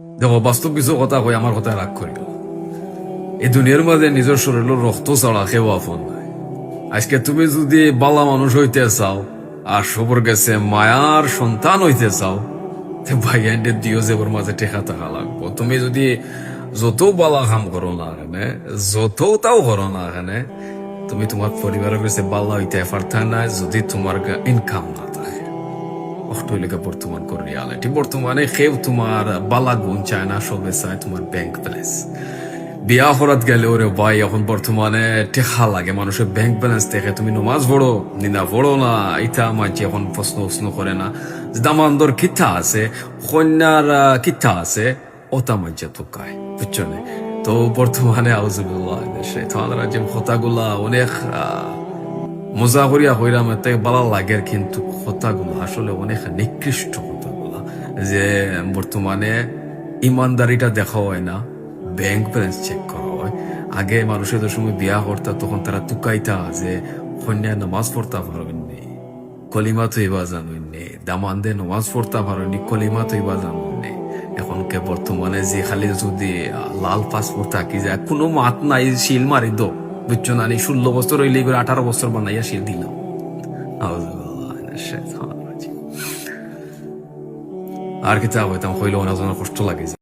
দেখো বাস্তব কিছু কথা কই আমার কথা রাগ করিও এই দুনিয়ার মাঝে নিজের শরীরের রক্ত ছাড়া কেউ আপন আজকে তুমি যদি বালা মানুষ হইতে চাও, আর সবর গেছে মায়ার সন্তান হইতে চাও ভাই আইনতে দিও যেবর মাঝে টেকা থাকা লাগবো। তুমি যদি যত বালা কাম করো না এখানে যত তাও করো না এখানে তুমি তোমার পরিবারের কাছে বালা হইতে পারতা না যদি তোমার ইনকাম না থাকে অস্ট্রেলিয়া বর্তমান করে রিয়ালিটি বর্তমানে কেউ তোমার বালা গুণ চায় না সবে চায় তোমার ব্যাংক ব্যালেন্স। বিয়া হরাত গেলে ওরে ভাই, এখন বর্তমানে টেকা লাগে। মানুষের ব্যাংক ব্যালেন্স দেখে তুমি নমাজ পড়ো নিনা পড়ো না। ইটা মাঝে এখন প্রশ্ন উষ্ণ করে না। যে দামান্দর কিথা আছে? কন্যার কিথা আছে? ওটা মাঝে তো কায়, বুঝছ? তো বর্তমানে আউজুবিল্লাহ শেতানরা যে কথাগুলা অনেক আহ, মজা করিয়া হইরাম এতে বালা লাগে কিন্তু কথাগুলো আসলে অনেক নিকৃষ্ট কথাগুলা। যে বর্তমানে ইমানদারিটা দেখা হয় না ব্যাংক ব্যালেন্স চেক করা হয়। আগে মানুষের সময় বিয়া করতা তখন তারা তুকাইতা যে কন্যা নামাজ পড়তা পারবেননি কলিমা তো ইবা জানুননি দামান্দে নামাজ পড়তা পারেননি কলিমা তো ইবা এখন কে বর্তমানে যে খালি যদি লাল পাসপোর্ট থাকি যায় কোনো মাত নাই শিল মারি দো বুঝছ না ষোলো বছর হইলে করে আঠারো বছর বানাইয়া সে দিল। আর কি তা হইতাম হইলে অনেক কষ্ট লাগে